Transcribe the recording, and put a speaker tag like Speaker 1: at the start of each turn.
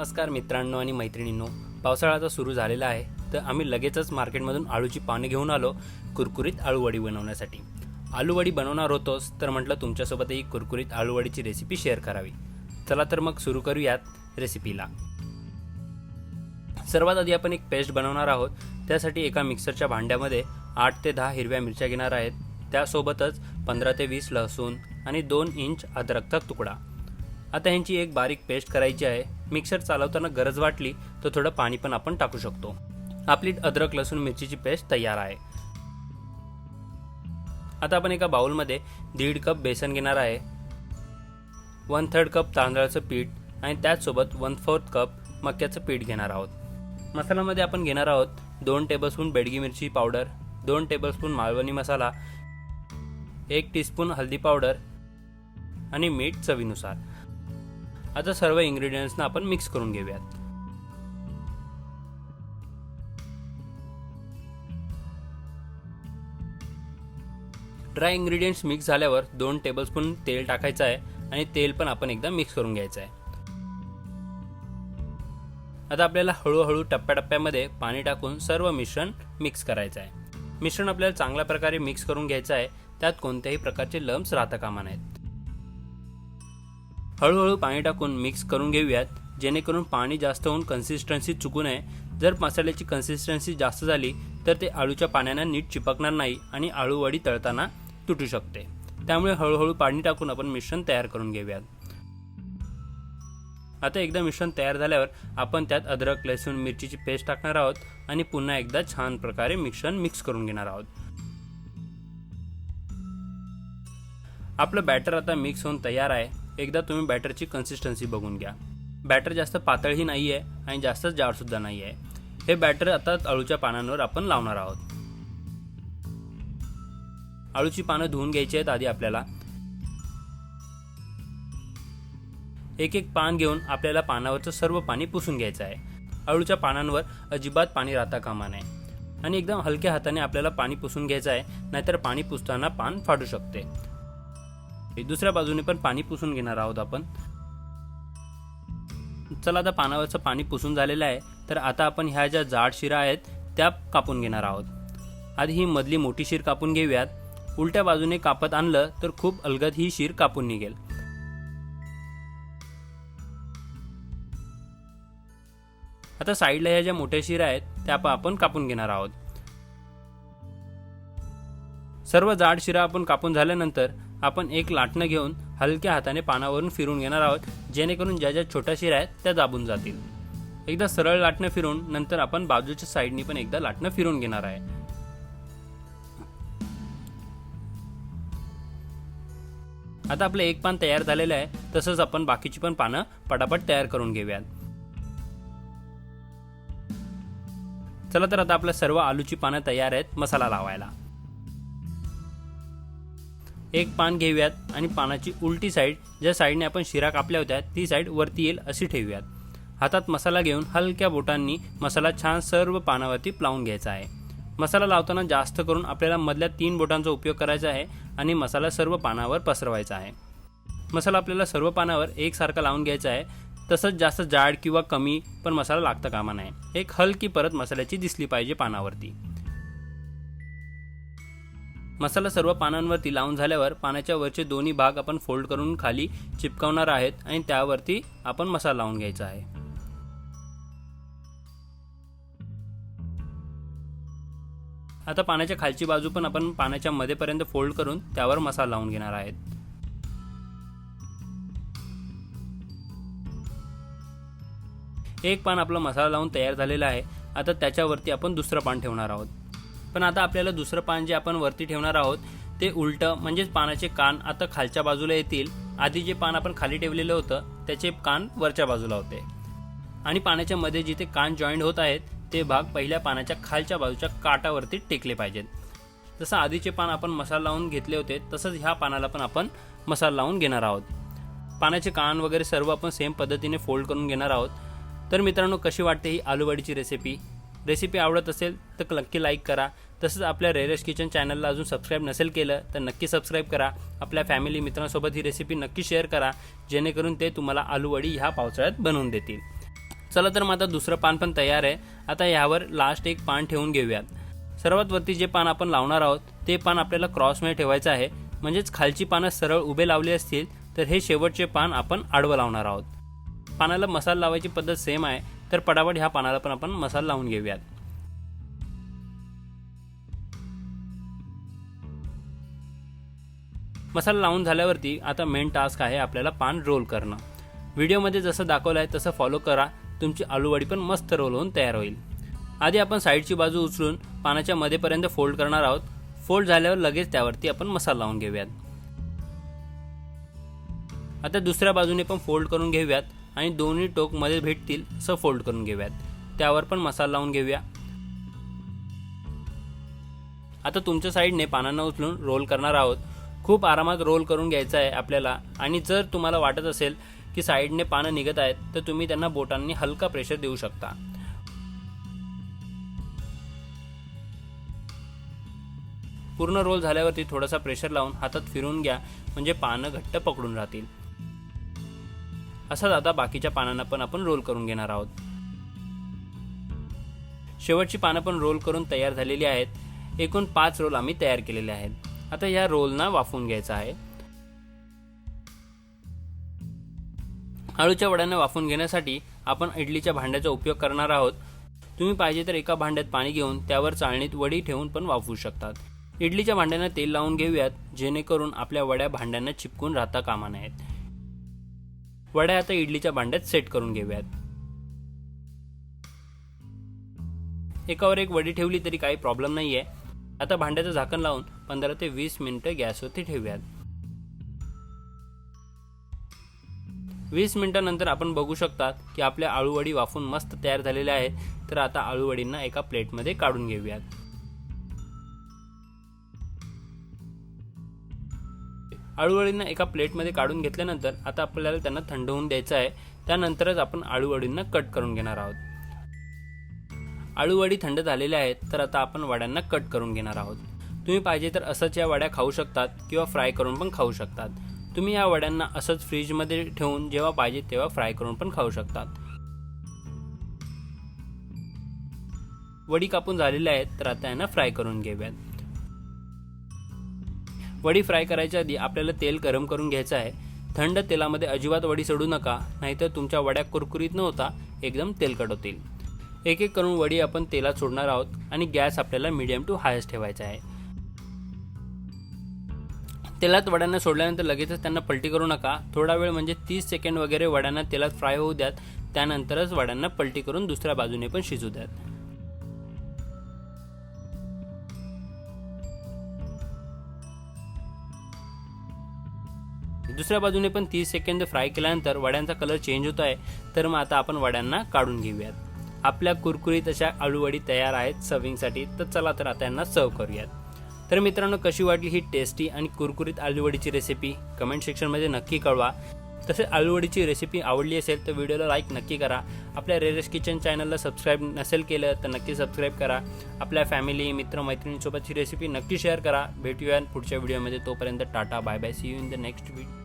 Speaker 1: नमस्कार मित्रांनो आणि मैत्रिणींनो पावसाळा आता सुरू झालेला आहे तर आम्ही लगेचच मार्केटमधून आळूची पाने घेऊन आलो कुरकुरीत आळूवडी बनवण्यासाठी. आळूवडी बनवणार होतोच तर म्हटलं तुमच्यासोबतही कुरकुरीत आळूवडीची रेसिपी शेअर करावी. चला तर मग सुरू करूयात रेसिपीला सर्वात आधी आपण एक पेस्ट बनवणार आहोत त्यासाठी एका मिक्सरच्या भांड्यामध्ये आठ ते दहा हिरव्या मिरच्या घेणार आहेत त्यासोबतच पंधरा ते वीस लसूण आणि दोन इंच अद्रकचा तुकडा. आता ह्यांची एक बारीक पेस्ट करायची आहे मिक्सर चालवताना गरज वाटली तर थोडं पाणी पण आपण टाकू शकतो. आपली अद्रक लसूण मिरचीची पेस्ट तयार आहे. आता आपण एका बाउलमध्ये दीड कप बेसन घेणार आहे. वन थर्ड कप तांदळाचं पीठ आणि त्याचसोबत वन फोर्थ कप मक्याचं पीठ घेणार आहोत. मसाल्यामध्ये आपण घेणार आहोत दोन टेबलस्पून बेडगी मिरची पावडर दोन टेबलस्पून मालवणी मसाला एक टीस्पून हल्दी पावडर आणि मीठ चवीनुसार. आता सर्व इन्ग्रेडियंट्सना आपण मिक्स करून घेऊयात. ड्राय इन्ग्रेडियंट्स मिक्स झाल्यावर दोन टेबलस्पून तेल टाकायचं आहे आणि तेल पण आपण एकदा मिक्स करून घ्यायचं आहे. आता आपल्याला हळूहळू टप्प्याटप्प्यामध्ये पाणी टाकून सर्व मिश्रण मिक्स करायचं आहे. मिश्रण आपल्याला चांगल्या प्रकारे मिक्स करून घ्यायचं आहे. त्यात कोणत्याही प्रकारचे लम्स राहता कामा नाहीत हळूहळू पाणी टाकून मिक्स करून घेऊयात जेणेकरून पाणी जास्त होऊन कन्सिस्टन्सी चुकू नये. जर मसाल्याची कन्सिस्टन्सी जास्त झाली तर ते आळूच्या पाण्यानं नीट चिपकणार नाही आणि आळूवडी तळताना तुटू शकते. त्यामुळे हळूहळू पाणी टाकून आपण मिश्रण तयार करून घेऊयात. आता एकदा मिश्रण तयार झाल्यावर आपण त्यात अद्रक लसूण मिरचीची पेस्ट टाकणार आहोत आणि पुन्हा एकदा छान प्रकारे मिश्रण मिक्स करून घेणार आहोत. आपलं बॅटर आता मिक्स होऊन तयार आहे. एकदा तुम्ही बॅटरची कन्सिस्टन्सी बघून घ्या. बॅटर जास्त पातळही नाही आहे आणि जास्त जाडसुद्धा नाही आहे हे बॅटर आता अळूच्या पानांवर आपण लावणार आहोत. अळूची पानं धुवून घ्यायची आहेत आधी आपल्याला. एक एक पान घेऊन आपल्याला पानावरचं सर्व पाणी पुसून घ्यायचं आहे. अळूच्या पानांवर अजिबात पाणी राहता कामा नये. आणि एकदम हलक्या हाताने आपल्याला पाणी पुसून घ्यायचं आहे नाहीतर पाणी पुसताना पान फाटू शकते. दुसऱ्या बाजूने पण पाणी पुसून घेणार आहोत आपण. चला आता पानावरचं पाणी पुसून झालेलं आहे तर आता आपण ह्या ज्या जाड शिरा आहेत त्या कापून घेणार आहोत. आधी ही मधली मोठी शिर कापून घेऊयात. उलट्या बाजूने कापत आणलं तर खूप अलगद ही शिर कापून निघेल. आता साईडला ह्या ज्या मोठ्या शिरा आहेत त्या आपण कापून घेणार आहोत. सर्व जाड शिरा आपण कापून झाल्यानंतर आपण एक लाटणं घेऊन हलक्या हाताने पानावरून फिरून घेणार आहोत जेणेकरून ज्या ज्या छोट्या शिऱ्या आहेत त्या दाबून जातील. एकदा सरळ लाटणं फिरून नंतर आपण बाजूच्या साईडनी पण एकदा लाटणं फिरून घेणार आहे. आता आपलं एक पान तयार झालेलं आहे तसंच आपण बाकीची पण पानं पटापट तयार करून घेऊयात. चला तर आता आपल्या सर्व आलूची पानं तयार आहेत मसाला लावायला. एक पान घेऊयात आणि पानाची उलटी साईड ज्या साईडने आपण शिरा कापल्या होत्या ती साईड वरती येईल अशी ठेवूयात. हातात मसाला घेऊन हलक्या बोटांनी मसाला छान सर्व पानावरती लावून घ्यायचा आहे. मसाला लावताना जास्त करून आपल्याला मधल्या तीन बोटांचा उपयोग करायचा आहे आणि मसाला सर्व पानावर पसरवायचा आहे. मसाला आपल्याला सर्व पानावर एकसारखा लावून घ्यायचा आहे. तसंच जास्त जाड किंवा कमी पण मसाला लागता कामा नये. एक हलकी परत मसाल्याची दिसली पाहिजे पानावरती. मसाला सर्व पानांवरती लावून झाल्यावर पानाच्या वरचे दोन्ही भाग आपण फोल्ड करून खाली चिपकवणार आहेत आणि त्यावरती आपण मसाला लावून घ्यायचा आहे. आता पाण्याच्या खालची बाजू पण आपण पाण्याच्या मध्येपर्यंत फोल्ड करून त्यावर मसाला लावून घेणार आहेत. एक पान आपला मसाला लावून तयार झालेला आहे. आता त्याच्यावरती आपण दुसरं पान ठेवणार आहोत. पण आता आपल्याला दुसरं पान जे आपण वरती ठेवणार आहोत ते उलटं म्हणजेच पानाचे कान आता खालच्या बाजूला येतील. आधी जे पान आपण खाली ठेवलेलं होतं त्याचे कान वरच्या बाजूला होते. आणि पाण्याच्या मध्ये जिथे कान जॉईंट होत आहेत ते भाग पहिल्या पानाच्या खालच्या बाजूच्या काटावरती टेकले पाहिजेत. जसं आधीचे पान आपण मसाला लावून घेतले होते तसंच ह्या पानाला पण आपण मसाला लावून घेणार आहोत. पाण्याचे कान वगैरे सर्व आपण सेम पद्धतीने फोल्ड करून घेणार आहोत. तर मित्रांनो कशी वाटते ही आलूवडीची रेसिपी रेसिपी आवडत असेल तर नक्की लाईक करा. तसंच आपल्या रेरेश किचन चॅनलला अजून सबस्क्राईब नसेल केलं तर नक्की सबस्क्राईब करा. आपल्या फॅमिली मित्रांसोबत ही रेसिपी नक्की शेअर करा. जेणेकरून ते तुम्हाला आलूवडी ह्या पावसाळ्यात बनवून देतील. चला तर मग आता दुसरं पान पण तयार आहे. आता यावर लास्ट एक पान ठेवून घेऊयात. सर्वात वरती जे पान आपण लावणार आहोत ते पान आपल्याला क्रॉसमध्ये ठेवायचं आहे. म्हणजेच खालची पानं सरळ उभे लावली असतील तर हे शेवटचे पान आपण आडवं लावणार आहोत. पानाला मसाला लावायची पद्धत सेम आहे. तर पटापट ह्या पानाला पण आपण मसाला लावून घेऊयात. मसाला लावून झाल्यावरती आता मेन टास्क आहे आपल्याला पान रोल करणं. व्हिडिओमध्ये जसं दाखवलं आहे तसं फॉलो करा. तुमची आलूवडी पण मस्त रोल होऊन तयार होईल. आधी आपण साईडची बाजू उचलून पानाच्या मध्येपर्यंत फोल्ड करणार आहोत. फोल्ड झाल्यावर लगेच त्यावरती आपण मसाला लावून घेऊयात. आता दुसऱ्या बाजूने पण फोल्ड करून घेऊयात. आणि दोन्ही टोकमध्ये भेटतील असं फोल्ड करून घेऊयात. त्यावर पण मसाला लावून घेऊया. आता तुमच्या साईडने पानांना उचलून रोल करणार आहोत. खूप आरामात रोल करून घ्यायचं आहे आपल्याला. आणि जर तुम्हाला वाटत असेल की साईडने पानं निघत आहेत तर तुम्ही त्यांना बोटांनी हलका प्रेशर देऊ शकता. पूर्ण रोल झाल्यावरती थोडासा प्रेशर लावून हातात फिरून घ्या. म्हणजे पानं घट्ट पकडून राहतील. असाच आता बाकीच्या पानांना पण आपण रोल करून घेणार आहोत. शेवटची पानं पण रोल करून तयार झालेली आहेत. एकूण पाच रोल आम्ही तयार केलेले आहेत. आता या रोलना वाफवून घ्यायचा आहे. आळूच्या वड्यांना वाफून घेण्यासाठी आपण इडलीच्या भांड्याचा उपयोग करणार आहोत. तुम्ही पाहिजे तर एका भांड्यात पाणी घेऊन त्यावर चाळणीत वडी ठेवून पण वाफवू शकतात. इडलीच्या भांड्यांना तेल लावून घेऊयात जेणेकरून आपल्या वड्या भांड्यांना चिपकून राहता कामा नयेत. वड्या आता इडलीच्या भांड्यात सेट करून घेऊयात. एकावर एक वडी ठेवली तरी काही प्रॉब्लेम नाही आहे आता भांड्याचं झाकण लावून पंधरा ते वीस मिनिटं गॅसवरती ठेवूयात. वीस मिनिटानंतर आपण बघू शकतात की आपल्या आळूवडी वाफून मस्त तयार झालेल्या आहेत. तर आता आळूवडींना एका प्लेटमध्ये काढून घेऊयात. आळूवडींना एका प्लेटमध्ये काढून घेतल्यानंतर आता आपल्याला त्यांना थंड होऊन द्यायचं आहे. त्यानंतरच आपण आळूवडींना कट करून घेणार आहोत. आळूवडी थंड झालेल्या आहेत तर आता आपण वड्यांना कट करून घेणार आहोत. तुम्ही पाहिजे तर असंच या वड्या खाऊ शकतात किंवा फ्राय करून पण खाऊ शकतात. तुम्ही या वड्यांना असंच फ्रीजमध्ये ठेवून जेव्हा पाहिजे तेव्हा फ्राय करून पण खाऊ शकतात. वडी कापून झालेल्या आहेत तर आता यांना फ्राय करून घेऊयात. वडी फ्राय करायच्या आधी आपल्याला तेल गरम करून घ्यायचं आहे. थंड तेलामध्ये अजिबात वडी सोडू नका नाहीतर तुमच्या वड्या कुरकुरीत न होता एकदम तेलकट होतील एक एक करून वडी आपण तेलात सोडणार आहोत आणि गॅस आपल्याला मीडियम टू हायस्ट ठेवायचा आहे. तेलात वड्यांना सोडल्यानंतर लगेचच त्यांना पलटी करू नका. थोडा वेळ म्हणजे तीस सेकंड वगैरे वड्यांना तेलात फ्राय होऊ द्यात त्यानंतरच वड्यांना पलटी करून दुसऱ्या बाजूने पण शिजू द्यात. दुसऱ्या बाजूने पण तीस सेकंद फ्राय केल्यानंतर वड्यांचा कलर चेंज होत आहे. तर मग आता आपण वड्यांना काढून घेऊयात. आपल्या कुरकुरीत अशा आळूवडी तयार आहेत सर्विंगसाठी तर चला तर आता यांना सर्व करूयात. तर मित्रांनो कशी वाटली ही टेस्टी आणि कुरकुरीत आलूवडीची रेसिपी कमेंट सेक्शनमध्ये नक्की कळवा. तसेच आलूवडीची रेसिपी आवडली असेल तर व्हिडिओला लाईक नक्की करा. आपल्या रेरेस किचन चॅनलला सबस्क्राईब नसेल केलं तर नक्की सबस्क्राईब करा. आपल्या फॅमिली मित्रमैत्रिणींसोबत ही रेसिपी नक्की शेअर करा. भेटूया पुढच्या व्हिडिओमध्ये तोपर्यंत tata bye bye see you in the next video